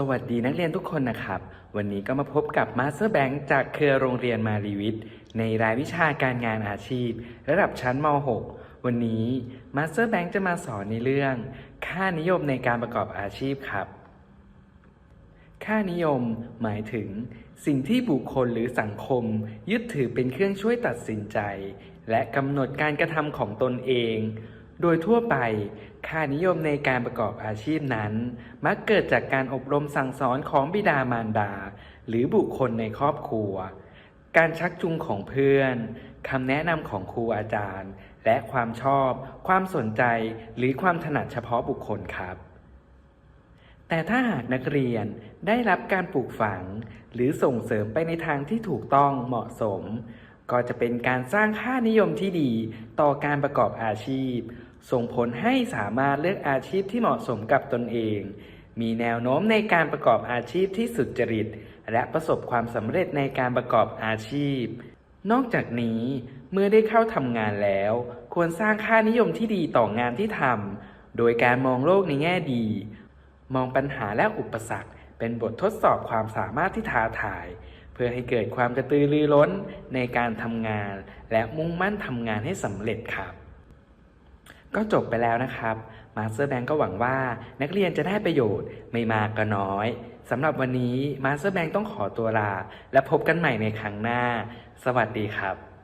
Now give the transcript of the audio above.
สวัสดีนักเรียนทุกคนนะครับ วันนี้ก็มาพบกับมาสเตอร์แบงค์จากเครือโรงเรียนมารีวิทย์ในรายวิชาการงานอาชีพ ระดับชั้นม .6 วันนี้มาสเตอร์แบงค์จะมาสอนในเรื่อง ค่านิยมในการประกอบอาชีพครับ ค่านิยมหมายถึง สิ่งที่บุคคลหรือสังคม ยึดถือเป็นเครื่องช่วยตัดสินใจ และกำหนดการกระทำของตนเอง โดยทั่วไป ค่านิยมในการประกอบอาชีพนั้น มักเกิดจากการอบรมสั่งสอนของบิดามารดา หรือบุคคลในครอบครัว การชักจูงของเพื่อนคำแนะนำของครูอาจารย์ และความชอบ ความสนใจ หรือความถนัดเฉพาะบุคคลครับ แต่ถ้าหากนักเรียนได้รับการปลูกฝัง หรือส่งเสริมไปในทางที่ถูกต้องเหมาะสม ก็จะเป็นการสร้างค่านิยมที่ดีต่อการประกอบอาชีพ ส่งผลให้สามารถเลือกอาชีพที่เหมาะสมกับตนเอง มีแนวโน้มในการประกอบอาชีพที่สุจริต และประสบความสำเร็จในการประกอบอาชีพ นอกจากนี้เมื่อได้เข้าทำงานแล้ว ควรสร้างค่านิยมที่ดีต่องานที่ทำโดยการมองโลกในแง่ดี มองปัญหาและอุปสรรค เป็นบททดสอบความสามารถที่ท้าทาย เพื่อให้เกิดความกระตือรือร้นในการทำงาน และมุ่งมั่นทำงานให้สำเร็จครับ ก็จบไปแล้วนะครับมาสเตอร์แบงก์ก็หวังว่านักเรียนจะได้ประโยชน์ไม่มากก็น้อยสำหรับวันนี้มาสเตอร์แบงก์ต้องขอตัวลา และพบกันใหม่ในครั้งหน้า สวัสดีครับ